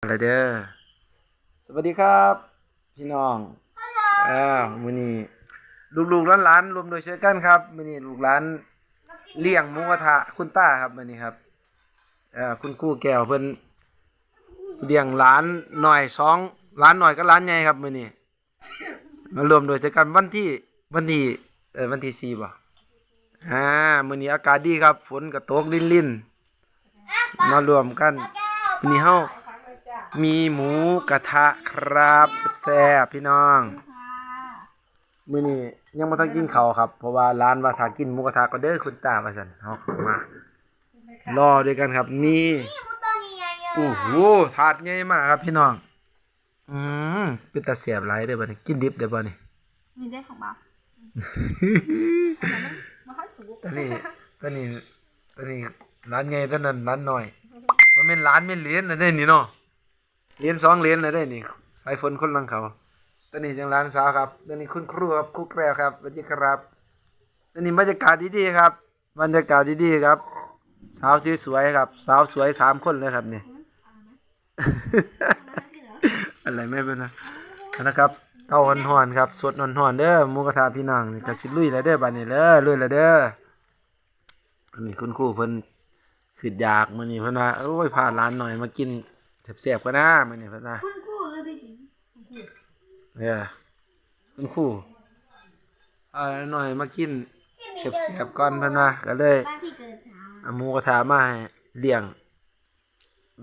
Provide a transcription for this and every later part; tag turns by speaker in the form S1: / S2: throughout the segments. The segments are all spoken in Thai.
S1: อะไรเด้อสวัสดีครับ พี่น้องอ่ามื้อนี้ลูกๆหลานๆรวมโดยเช่วยกันครับมื้อนี้ลูกหลานเลี้ยงหมูกระทะคุณต้าครับมื้อนี้ครับเอ่อคุณครูแก้วเพิ่นเลี้ยงหลานหน่อยสองหลานหน่อยกับหลานใหญ่ครับมื้อนี้มารวมโดยเช่วยกันวันที่วันที่เอ่อวันที่สี่บ่อ่ามื้อนี้อากาศดีครับ ฝนก็ตกลิ่นๆมารวมกันมื้อนี้เฮา มีหมูกระทะครับแซ่บๆพี่น้องมื้อนี้ยังบ่ทันกินข้าวครับ เพราะว่าร้านว่าถ้ากินหมูกระทะก็เด้อคุณตาว่าซั่นเฮามารอด้วยกันครับ มีโอ้โหถาดใหญ่มากครับพี่น้อง อืมเป็นตาแซ่บหลายเด้อบัดนี้กินดิบได้บ่นี่
S2: มีได้ของบ้ามาให้ถูก
S1: ตอนนี้ตอนนี้ตอนนี้ร้านใหญ่ตอนนั้นร้านน้อยบ่แม่นร้านแม่นเหรียญน่ะเด้นี่เนาะ เหรียญสองเหรียญน่ะเด้นี่สายฝนคนลังเขาตอนนี้จังร้านสาวครับตอนนี้คุณครูครับครูแกรวครับสวัสดีครับตอนนี้บรรยากาศดีๆครับ บรรยากาศดีๆครับ สาวสวยๆครับ สาวสวยสามคนเลยครับนี่อะไรไม่เป็นนะนะครับเต้าหอนๆครับสดหอนๆเด้อมูกระทะพี่น้องนี่ก็สิลุยแล้วเด้อบัดนี้เด้อลุยแล้วเด้ออันนี้คุณครูเพิ่นขึ้นอยากมื้อนี้เพิ่นว่าโอ้ยพาร้านหน่อยมากิน แซ่บๆกันนะมื้อนี้เพิ่นว่า
S2: คุณครูเลยไปกิน
S1: เออคุณครูเอาหน่อยมากินเก็บเสียบๆก่อนเพิ่นว่าก็เลย
S2: บ้านที่เกิดเช้า
S1: เอาหมูกระทะมาให้เลี้ยง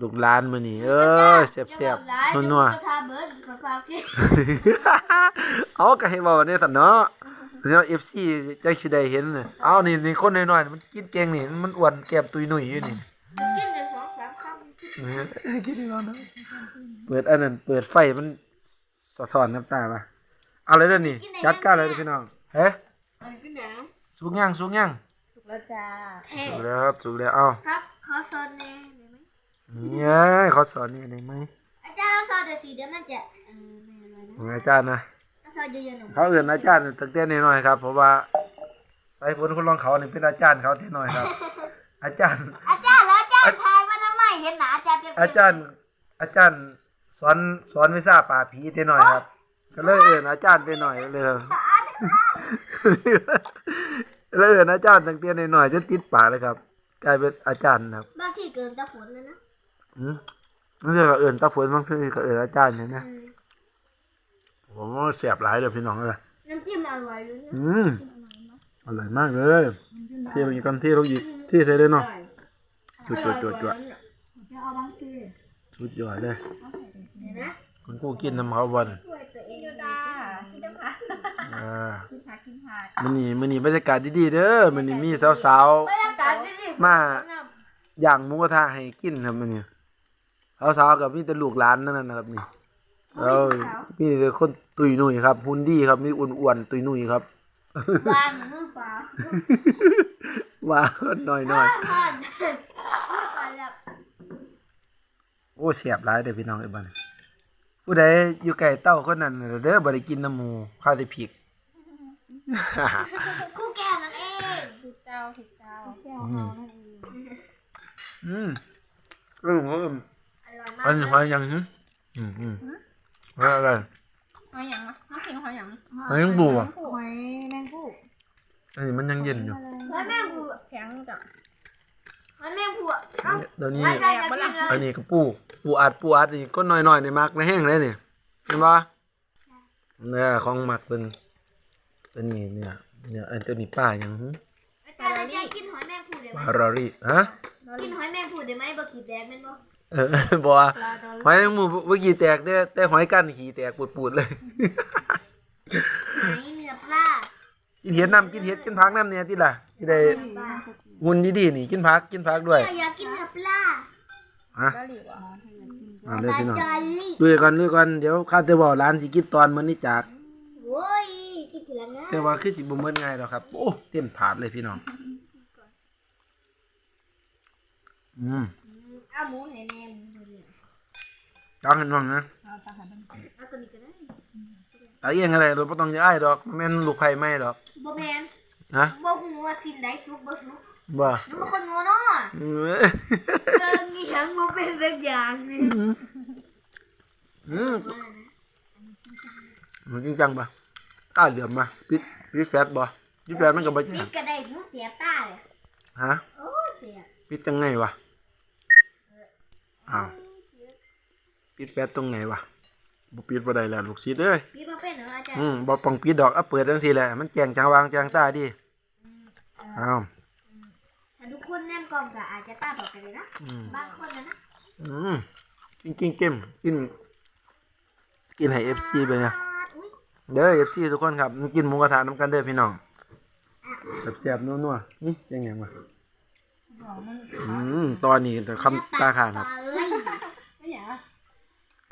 S1: ลูกหลานมื้อนี้เอ้ยเสียบๆนัว
S2: กระทาเบิร์ดขอฝากกิน
S1: ๆเอาก็ให้เว้าเนี่ยซั่นเนาะเดี๋ยว FC จังสิได้เห็นน่ะเอานี่นี่คนน้อยๆมันกินเก่งนี่มันอ้วนแก้มตุยหนุ่ยอยู่นี่
S2: กินในสองสามค
S1: เออกินได้แล้วเนาะเปิดอันนั้นเปิดไฟมันสะท้อนน้ำตาป่ะเอาเลยเด้อนี่จัดการเลยเด้อพี่น้องเฮ้ยำ
S2: อะไรกินหนัง
S1: สุกยังสุกยัง
S2: ถูกแล้วจ้าเท่
S1: สุกแล้วครับสุกแล้วเอา
S2: ครับขอซอนแน่ได้ไหม
S1: เนี่ยเขาสอนนี่ได้ไหม
S2: อาจารย์ซอนเดี๋ยวสีเดี๋ยวมันจะเออไม่อะไรนะ
S1: ของอาจารย์นะ
S2: ซอนเยอะๆหน่อย
S1: เขาเอื่นอาจารย์ตั้งแต่น้อยๆครับเพราะว่าสายฝนคนรองเขานี่เป็นอาจารย์เขาที่น้อยครับ อาจารย์
S2: อา อาจารย์เต็มๆ
S1: อาจารย์ อาจารย์สอนสอนวิชาป่าบผีที่น้อยครับ ก็เลยเอื่นอาจารย์ที่น้อยเลยครับเลยเอื่นอาจารย์ตั้งแต่น้อยๆจนติดปากเลยครับ กลายเป็นอาจารย์ครับ
S2: บางที่เกินตะฝนแล้วนะ
S1: อืมนั่นเรียกว่าเอื่นตาฝนบางทีก็เอื่นอาจารย์เนี่ยนะ
S2: อืม
S1: ผมว่าเสียบหลายเลยพี่น้องเลย
S2: น้ำจิ้มอร่อยเลยนะ
S1: อืมอร่อยมากเลย ที่ลงอีกกันที่ลงอีกที่ใส่เลยเนาะจุดจุดจุดจุด
S2: จะ เอาบางที
S1: สุดยอดเลย
S2: เห็นไหม
S1: คุณกูกินน้ำเขาบอล
S2: ช่วยตัวเอง
S3: จ้ากินน้ำผัก
S1: อ่า
S3: กินผักกินผัก
S1: มันนี่มันนี่บรรยากาศดีๆเด้อมันนี่มีสาว
S2: บรรยากาศดี
S1: ๆมาย่างหมูกระทะให้กินครับมันนี่สาวๆกับมีแต่ลูกหลานนั่นนะนะครับนี่แล้วมีแต่คนตุยหนุ่ยครับหุ่นดีครับมีอ้วนๆตุยหนุ่ยครับ
S2: ๆวางมือฝา
S1: ว่าคนน้อยๆ
S2: ผ่านมือฝาแบบ
S1: โอ้เสียบหลายเด้อพี่น้องไอ้บ้านผู้ใดอยู่ใกล้เต้าคนนั้นน่ะเด้อบ่ได้กินน้ำหมูข้าวแต่พริก
S2: คู่แก้วนั่นเอง
S3: ถูกเจ้าถูกเจ้า
S1: อืมอืมอืมอืม
S2: อร่อยมา
S1: อั
S2: ก
S1: นนี้หอยยังหึอืมอืมหอยอะไร
S3: หอยหยังวะน้ำพริกหอยหยัง
S1: หอยยังบูอะ
S3: หอยแมงผู้
S1: อันนี้มันยังเย็นอยู่
S2: หอยแมงผู้
S3: แข็งจ้ะ
S2: หอยแมงผู้เอ้า
S1: เดี๋ยวนี้
S2: อาจารย์จะกินเลย
S1: อันนี้ก็ปู ปูอัดปูอัดนี่ก็น้อยๆในมักในแห้งเลยนี่เห็นปะเนี่ยของมักเป็นตัวนี้เนี่ยเนี่ยอันตัวนี้ป้ายังหึ
S2: อาจารย์อาจารย์กินหอยแมงผู้ได้ไห
S1: ปลามรอรี่ฮะ
S2: กินหอยแมงผู้ได้ไหมบ่ขีดแดงแม่นบ่
S1: เออบอกว่า
S3: ปลาดอล
S1: หอยแมงมุมเมื่อกี้แตกเนี่ยแต่หอยกันขี่แตกปูดๆเลย
S2: หอยเนื้อปลา
S1: กินเห็ดน้ำกินเห็ดกินผักน้ำเนี่ยที่ล่ะสิได้
S2: ปลา
S1: หุ่นดีๆนี่กินผักกินผักด้วย
S2: อยากกินเนื้อปลา
S1: ฮะ
S3: กะหรี่วะ
S1: มาเลยพี่น้อง
S2: จอลลี่
S1: ด้วยกันด้วยกันเดี๋ยวข้าจะบอกร้านสิกินตอนมื้อนี้จาก
S2: โว้ยคิดถึงแล้วนะ
S1: แต่ว่าคือสิบ่มื้อง่ายดอกครับ โอ้เต็มถาดเลยพี่น้องอืม
S2: เอาหมูให้แม่หมูให้แม่
S1: จังให้น้องนะ
S3: เอาตาหันเป็น
S2: เอาตัวนี้ก็ได้
S1: ตาเอียงอะไรเราบ่ต้องจะอ้ายดอกแม่นลูกไผ่ไหม้ดอก
S2: บ่แม่น
S1: นะ
S2: บ่ฮู้ว่าสิ่งใดสุกบ่สุก
S1: บ่
S2: น้ำมันคนโง่เนาะ
S1: เออ
S2: เรื่องนี้ทั้งมันเป็นสักอย่างหนึง
S1: อืมมันจริงจังปะต้าเหลือมมาปิดปิดแฟตบ่ปิดแฟตมันก็บ่
S2: มิ
S1: จั
S2: ด
S1: ง
S2: กระไดผู้เสียตาเลย
S1: ฮะ
S2: โอ้เสีย
S1: ปิดจังไงวะอ้าวปิดแฟตตรงไหนวะบ่ปิดบ่ได้แล้วลูกศิษย์เอ้ย
S2: พี่มาเป็นเหรออาจารย์
S1: อืมบ่ป้องปิดดอกเอาเปิดจังซี่แหละมันแจงจางวางจางตาดิอ้าว
S2: ถ้าทุก คนแนมกล้องก็อาจจะตาบอกกันเลยนะ
S1: อืม
S2: บางคนนะนะ
S1: อืมกินกินเกมกิน กินให้ FC ไปนะ
S2: อุ้ย
S1: เด้อ FC ทุกคนครับมากินหมูกระทะน้ำกันเด้อพี่น้องแซ่บๆนัวๆอื้อจังหยังวะ
S3: บอกมัน
S1: อืมตอนนี้แต่คำตาข้างครับ
S2: ตาลี่
S3: ไม่อย่างอะ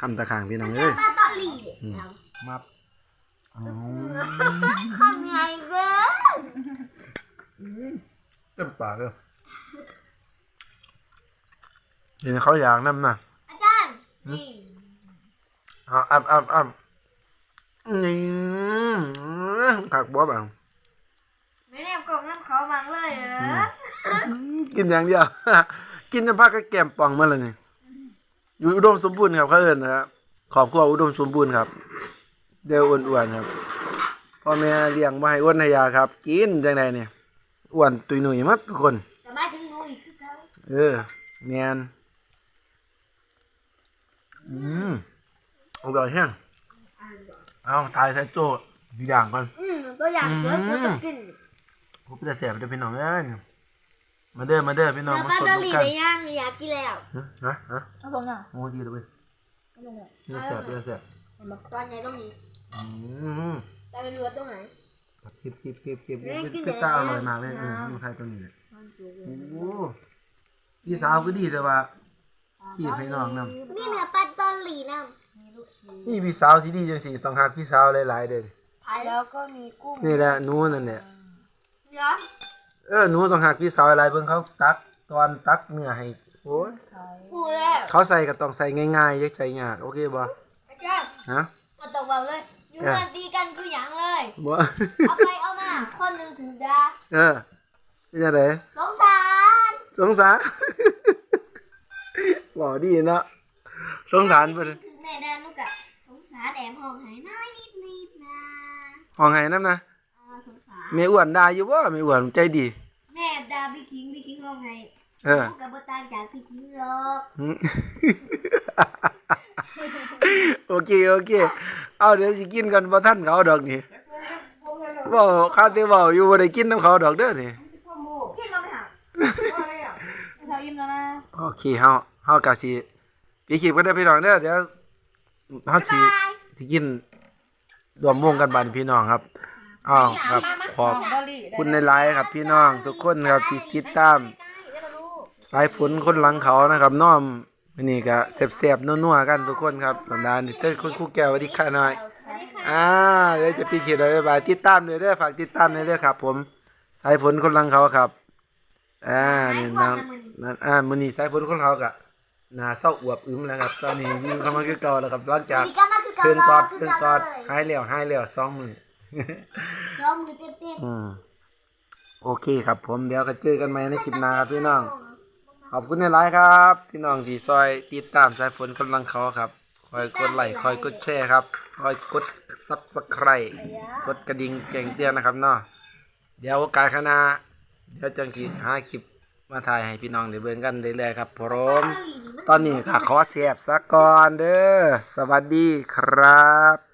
S1: คำตาข้างพี่น้องเอ้ย
S2: ตาตาลี่เลยเอา
S1: มับอ๋อ
S2: ทำไงเกิน
S1: เต็มปากเลย เห็นเขาอยากนำนะ
S2: อาจารย์นี่
S1: เอาอ้ำอ้ำอ้ำนี่ถักบ๊อบอะ
S2: ไม่แนมกล้องน้ำเขามังเลยเหรอ
S1: กินอย่างเดียว กินจนพักก็แก้มป่องมาเลยนี่อยู่อุดมสมบูรณ์ครับเขาเอิญนะครับขอบครัวอุดมสมบูรณ์ครับ เดี๋ยวอ้วนๆครับพ่อแม่เลี้ยงมาให้อ้วนให้ยาครับ กินจังไดเนี่ยอ้วนตุยหนุ่ยหมัดทุกคน
S2: แต่ไม่ถึงหนูอีกคือเขา
S1: เออแมน อืมอร่อยแห้ง
S2: อ่านก่อน
S1: เอาตายใส่โจ้อย่างก่อน
S2: อืมตัวอย่างเยอะกูจะกิน
S1: ผมจะแสบจะเป็นหนองเอ้ยมาเด้อมาเด้อพี่น้อง
S2: แล้ว
S1: มา
S2: ตา
S1: สด
S2: ตา
S1: น้ำ
S2: ลี่
S1: กัน
S2: ได้ย่างอยากกินแล้ว
S1: ฮะฮะฮะ
S3: เอาผมอะ
S1: โอ้ดีเลยเว้ย
S3: เอาลงเลย
S1: เลือดแสบเลือดแสบ
S2: ตอนไหนตรงนี้
S1: อืม
S2: แต่เป็นรัวตรงไหน
S1: คลิปคลิปคลิปคลิป
S2: แม่งกิน
S1: เป็นตาอร่อยมากเลยเออมันใครตัวนี้เลยโอ้พี่สาวก็ดีแต่ว่าขี้ให้น้องนำ
S2: มีเนื้อปลา ตอลี่นะ
S1: นี่พี่สาวที่ดีจังสิต้องหักพี่สาวหลายๆเด้อ
S2: แล้วก็มีกุ้ง
S1: นี่แหละหนูนั่นเนี่ย
S2: เนาะ
S1: เออหนูต้องหักพี่สาวหลายๆเบิ่งเขาตักตอนตักเนื้อให้โอ้ย
S2: พูแล้ว
S1: เขาใส่ก็ต้องใส่ง่ายๆอย่าใส่ยากโอเคบ่
S2: อาจารย์
S1: ฮะ
S2: มาตกบอกเลยอยู่เงินตีกันคือหยังเลย
S1: บ่
S2: เอาไปเอามาคนหนึ่งถึงดา
S1: เออเป็นจังได
S2: สงสาร
S1: สงสาร บ่ดีเนาะ สงสารเพิ่น
S2: ถึงแม่ดานุกอะสงสารแอมห้องหายน้อยนิดนิดนะ
S1: ห้องให้นำนะ
S2: อ่าสงสาร
S1: แม่อ้วนด่าอยู่บ่แม่อ้วนใจดี
S2: แม่ดาพี่คิงพี่คิงห้องไง
S1: เออ
S2: กับบต่างจากพี่คิงหรอก
S1: หืมโอเคโอเค เอาเดี๋ยวสิกินกันบ่ทันเขาดอกนี่บ่ข้าแต่เว้าอยู่บ่ได้กินน้ำเขาดอกเด้อนี่
S2: คิดเราไม่หา
S3: เธอยิ้มแล้วนะ
S1: โอเคเฮาเฮากะสิ ปีคลิปกันเด้อพี่น้องเด้อเดี๋ยวเฮาสิสิกินรวมวงกันบัดนพี่น้องครับอ้าวครับขอบ
S3: ของบอลลี่ได้
S1: คุณในไลฟ์ครับ พี่น้อง ทุกคนครับที่ติดตาม สายฝนคนหลังเขานะครับ น้อมวันนี้ก็แซ่บๆนัวๆกันทุกคนครับสัปดาห์นี้เต้ยคุณครูแก้วสวัสดีค่ะหน่อยอ่าเดี๋ยวจะปีเขียนบ๊ายบายติดตามด้วยเด้อฝากติดตามด้วยเด้อครับ ผมสายฝนคนหลังเขาครับอ่านี่น้ำนั่นอ่ามื้อนี้สายฝนคนเขาก็ หน้าเศร้าอวบอึมแล้วครับ ตอนนี้ยิ่งเข้ามาคือเก่าแล้วครับหลังจาก
S2: ดีกันมาคือ
S1: เพิ่นกอด
S2: คื
S1: เพิ่น
S2: กัน
S1: กอด
S2: เลย
S1: หายแล้วหายแล้วสองมื้อ
S2: ล้อมือเต้น
S1: อืมโอเคครับ ผมเดี๋ยวก็เจอกันใหม่ในคลิปหน้าครับพี่น้อง ขอบคุณในไลน์ครับ พี่น้องที่ซอยติดตามสายฝนกำลังเขาครับ คอยกดไลค์คอยกดแชร์ครับ คอยกดซับสไครต์กดกระดิ่งแจ้งเตือนนะครับเนาะเดี๋ยวโอกาสข้างหน้าเดี๋ยวจังกีหาคลิป มาถ่ายให้พี่น้องได้เบิ่งกันเรื่อยๆครับผมตอนนี้ค่ะขอเสียบสักก่อนเด้อสวัสดีครับ